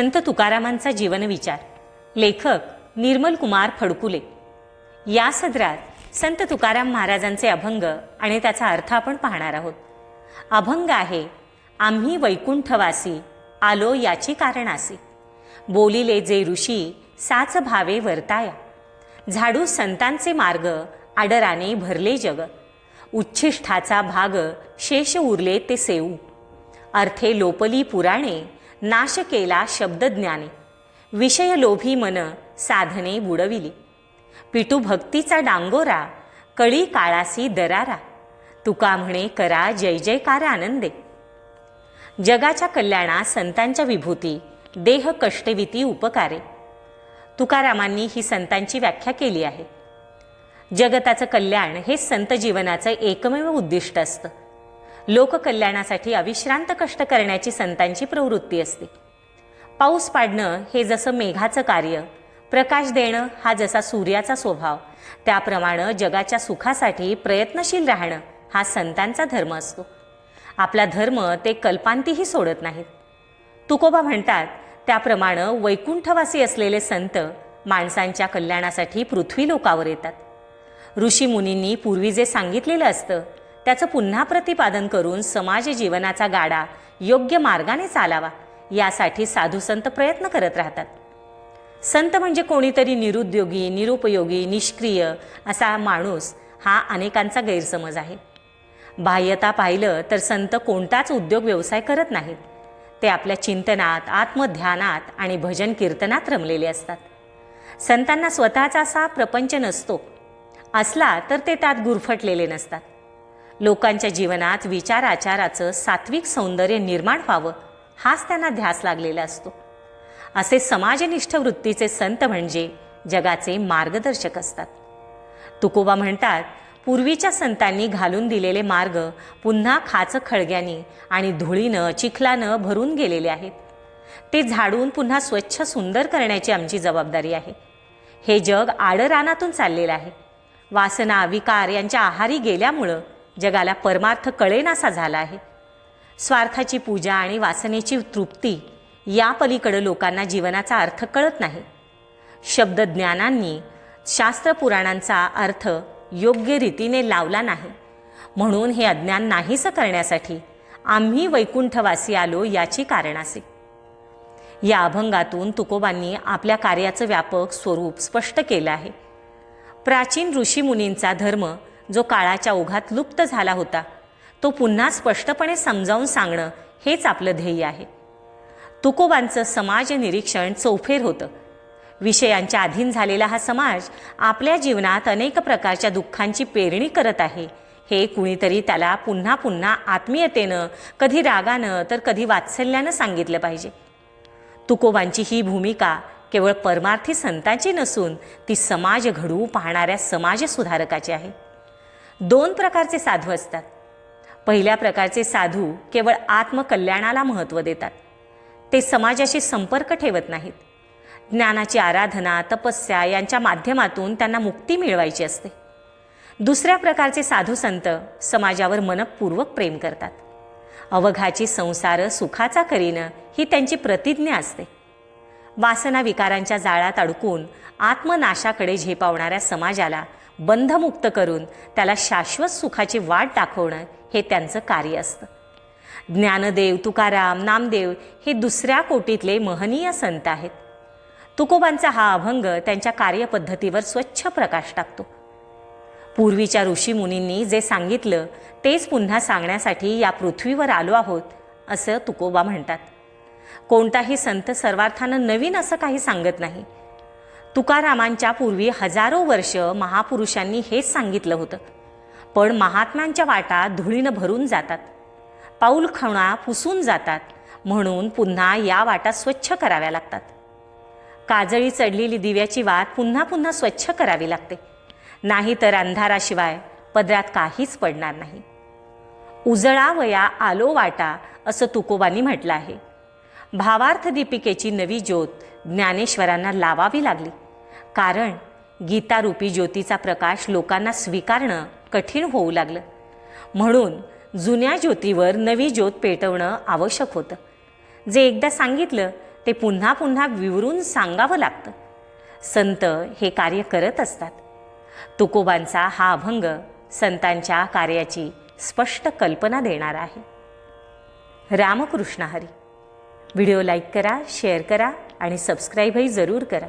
संत तुकारामांचा जीवनविचार लेखक निर्मल कुमार फडकुले. या सदरात संत तुकाराम महाराजांचे अभंग आणि त्याचा अर्थ आपण पाहणार आहोत. अभंग आहे आम्ही वैकुंठवासी आलो याची कारणासी. बोलिले जे ऋषी साच भावे वर्ताया. झाडू संतांचे मार्ग आडराने भरले जग. उच्छिष्ठाचा भाग शेष उरले ते सेऊ. अर्थे लोपली पुराणे नाश केला शब्दज्ञाने. विषय लोभी मन साधने बुडविली. पिटू भक्तीचा डांगोरा कळी काळासी दरारा. तुका म्हणे करा जय जयकार आनंदे. जगाच्या कल्याणा संतांच्या विभूती देह कष्टविती उपकारे. तुकारामांनी ही संतांची व्याख्या केली आहे. जगताचं कल्याण हे संत जीवनाचं एकमेव उद्दिष्ट असतं. लोककल्याणासाठी अविश्रांत कष्ट करण्याची संतांची प्रवृत्ती असते. पाऊस पाडणं हे जसं मेघाचं कार्य प्रकाश देणं हा जसा सूर्याचा स्वभाव त्याप्रमाणे जगाच्या सुखासाठी प्रयत्नशील राहणं हा संतांचा धर्म असतो. आपला धर्म ते कल्पांतीही सोडत नाहीत. तुकोबा म्हणतात त्याप्रमाणे वैकुंठवासी असलेले संत माणसांच्या कल्याणासाठी पृथ्वी लोकावर येतात. ऋषीमुनींनी पूर्वी जे सांगितलेलं असतं त्याचं पुन्हा प्रतिपादन करून समाज जीवनाचा गाडा योग्य मार्गाने चालावा यासाठी साधुसंत प्रयत्न करत राहतात. संत म्हणजे कोणीतरी निरुद्योगी निरुपयोगी निष्क्रिय असा माणूस हा अनेकांचा गैरसमज आहे. बाह्यता पाहिलं तर संत कोणताच उद्योग व्यवसाय करत नाहीत. ते आपल्या चिंतनात आत्मध्यानात आणि भजन कीर्तनात रमलेले असतात. संतांना स्वतःचा असा प्रपंच नसतो. असला तर ते त्यात गुरफटलेले नसतात. लोकांच्या जीवनात विचार आचाराचं सात्विक सौंदर्य निर्माण व्हावं हाच त्यांना ध्यास लागलेला असतो. असे समाजनिष्ठ वृत्तीचे संत म्हणजे जगाचे मार्गदर्शक असतात. तुकोबा म्हणतात पूर्वीच्या संतांनी घालून दिलेले मार्ग पुन्हा खाच खळग्यानी आणि धुळीनं चिखलानं भरून गेलेले आहेत. ते झाडून पुन्हा स्वच्छ सुंदर करण्याची आमची जबाबदारी आहे. हे जग आडरानातून चाललेलं आहे. वासना विकार यांच्या आहारी गेल्यामुळं जगाला परमार्थ कळेनासा झाला आहे. स्वार्थाची पूजा आणि वासनेची तृप्ती या पलीकडं लोकांना जीवनाचा अर्थ कळत नाही. शब्दज्ञानांनी शास्त्रपुराणांचा अर्थ योग्य रीतीने लावला नाही. म्हणून हे अज्ञान नाहीसं करण्यासाठी आम्ही वैकुंठवासी आलो याची कारणासे. या अभंगातून तुकोबांनी आपल्या कार्याचं व्यापक स्वरूप स्पष्ट केलं आहे. प्राचीन ऋषीमुनींचा धर्म जो काळाच्या ओघात लुप्त झाला होता तो पुन्हा स्पष्टपणे समजावून सांगणं हेच आपलं ध्येय आहे. तुकोबांचं समाज निरीक्षण चौफेर होतं. विषयांच्या अधीन झालेला हा समाज आपल्या जीवनात अनेक प्रकारच्या दुःखांची पेरणी करत आहे. हे कुणीतरी त्याला पुन्हा पुन्हा आत्मीयतेनं कधी रागानं तर कधी वात्सल्यानं सांगितलं पाहिजे. तुकोबांची ही भूमिका केवळ परमार्थी संतांची नसून ती समाज घडवू पाहणाऱ्या समाज सुधारकाची आहे. दोन प्रकारचे साधू असतात. पहिल्या प्रकारचे साधू केवळ आत्मकल्याणाला महत्त्व देतात. ते समाजाशी संपर्क ठेवत नाहीत. ज्ञानाची आराधना तपस्या यांच्या माध्यमातून त्यांना मुक्ती मिळवायची असते. दुसऱ्या प्रकारचे साधू संत समाजावर मनपूर्वक प्रेम करतात. अवघाची संसार सुखाचा करीनं ही त्यांची प्रतिज्ञा असते. वासना विकारांच्या जाळात अडकून आत्मनाशाकडे झेपावणाऱ्या समाजाला बंधमुक्त करून त्याला शाश्वत सुखाची वाट दाखवणं हे त्यांचं कार्य असतं. ज्ञानदेव तुकाराम नामदेव हे दुसऱ्या कोटीतले महनीय संत आहेत. तुकोबांचा हा अभंग त्यांच्या कार्यपद्धतीवर स्वच्छ प्रकाश टाकतो. पूर्वीच्या ऋषीमुनींनी जे सांगितलं तेच पुन्हा सांगण्यासाठी या पृथ्वीवर आलो आहोत असं तुकोबा म्हणतात. कोणताही संत सर्वार्थानं नवीन असं काही सांगत नाही. तुकारामांच्या पूर्वी हजारो वर्ष महापुरुषांनी हेच सांगितलं होतं. पण महात्म्यांच्या वाटा धुळीनं भरून जातात. पाऊल खणा पुसून जातात. म्हणून पुन्हा या वाटा स्वच्छ कराव्या लागतात. काजळी चढलेली दिव्याची वाट पुन्हा पुन्हा स्वच्छ करावी लागते. नाहीतर अंधाराशिवाय पदरात काहीच पडणार नाही. उजळावया आलो वाटा असं तुकोबांनी म्हटलं आहे. भावार्थ दीपिकेची नवी ज्योत ज्ञानेश्वरांना लावावी लागली. कारण गीतारूपी ज्योतीचा प्रकाश लोकांना स्वीकारणं कठीण होऊ लागलं. म्हणून जुन्या ज्योतीवर नवी ज्योत पेटवणं आवश्यक होतं. जे एकदा सांगितलं ते पुन्हा पुन्हा विवरून सांगावं लागतं. संत हे कार्य करत असतात. तुकोबांचा हा अभंग संतांच्या कार्याची स्पष्ट कल्पना देणारा आहे. रामकृष्ण हरी. व्हिडिओ लाईक करा शेअर करा आणि सबस्क्राईबही जरूर करा.